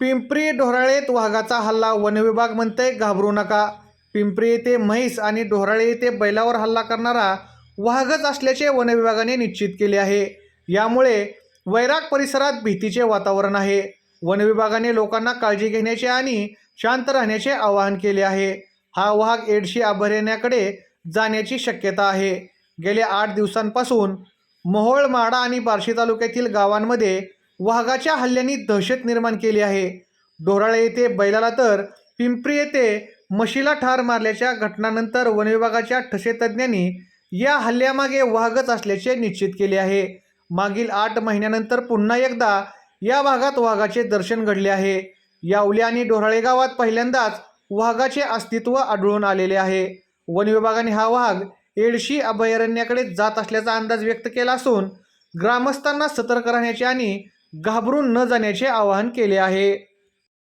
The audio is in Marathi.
पिंपरी ढोराळेत वाघाचा हल्ला वनविभाग म्हणते घाबरू नका. पिंपरी येथे म्हैस आणि ढोराळे येथे बैलावर हल्ला करणारा वाघच असल्याचे वनविभागाने निश्चित केले आहे. यामुळे वैराग परिसरात भीतीचे वातावरण आहे. वनविभागाने लोकांना काळजी घेण्याचे आणि शांत राहण्याचे आवाहन केले आहे. हा वाघ एडशी अभयारण्याकडे जाण्याची शक्यता आहे. गेल्या आठ दिवसांपासून मोहोळ माडा आणि बार्शी तालुक्यातील गावांमध्ये वाघाच्या हल्ल्यांनी दहशत निर्माण केली आहे. डोराळे येथे बैलाला तर पिंपरी येथे म्हशीला ठार मारल्याच्या घटनानंतर वनविभागाच्या ठसेतज्ञांनी या हल्ल्यामागे वाघच असल्याचे निश्चित केले आहे. मागील आठ महिन्यानंतर पुन्हा एकदा या भागात वाघाचे दर्शन घडले आहे. यावले आणि डोराळे गावात पहिल्यांदाच वाघाचे अस्तित्व आढळून आलेले आहे. वन विभागाने हा वाघ एडशी अभयारण्याकडे जात असल्याचा अंदाज व्यक्त केला असून ग्रामस्थांना सतर्क राहण्याचे आणि घाबरून न जाण्याचे आवाहन केले आहे.